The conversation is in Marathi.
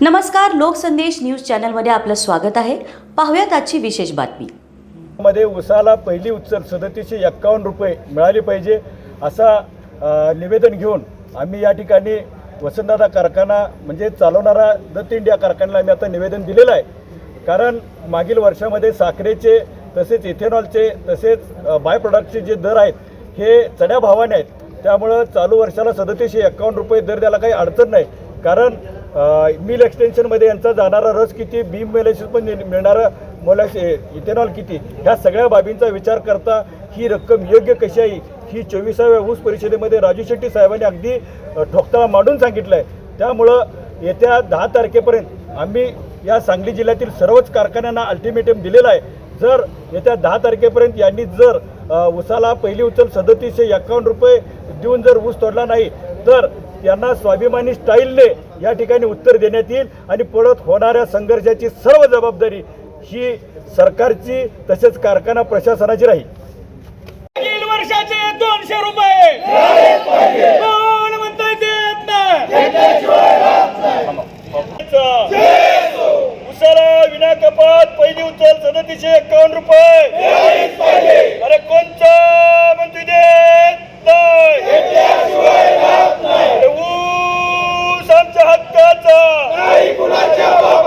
नमस्कार लोकसंदेश न्यूज चॅनलमध्ये आपलं स्वागत आहे. पाहूयात आजची विशेष बातमी. मध्ये उसाला पहिली उत्सव सदतीसशे एक्कावन्न रुपये मिळाली पाहिजे असा निवेदन घेऊन आम्ही या ठिकाणी वसंतदादा कारखाना म्हणजे चालवणारा दत्त इंडिया कारखान्याला आम्ही आता निवेदन दिलेलं आहे. कारण मागील वर्षामध्ये साखरेचे तसेच इथेनॉलचे तसेच बाय प्रोडक्टचे जे दर आहेत हे चढ्या भावाने आहेत. त्यामुळं चालू वर्षाला सदतीसशे एक्कावन्न रुपये दर द्यायला काही अडचण नाही. कारण मिल एक्सटेन्शनमध्ये यांचा जाणारा रस किती बीम मेलेसिस पण मिळणारं मोलॅक्स इथेनॉल किती? ह्या सगळ्या बाबींचा विचार करता ही रक्कम योग्य कशी आहे? ही चोवीसाव्या ऊस परिषदेमध्ये राजू शेट्टी साहेबांनी अगदी ठोकताळा मांडून सांगितलं आहे त्यामुळं येत्या दहा तारखेपर्यंत आम्ही या सांगली जिल्ह्यातील सर्वच कारखान्यांना अल्टिमेटम दिलेला आहे. जर येत्या दहा तारखेपर्यंत यांनी जर उसाला ऊसाला पहिली उचल सदतीसशे एक्कावन्न रुपये देऊन जर ऊस तोडला नाही तर त्यांना स्वाभिमानी स्टाईलने या ठिकाणी उत्तर देण्यात येईल आणि परत होणाऱ्या संघर्षाची सर्व जबाबदारी ही सरकारची तसेच कारखाना प्रशासनाची राहील. मागील वर्षाचे दोनशे रुपये. उसाला विना कपात पहिली उचल सदतीसशे एक्कावन्न रुपये. अरे कोणचा नाही अरे ऊस आमच्या हक्काचा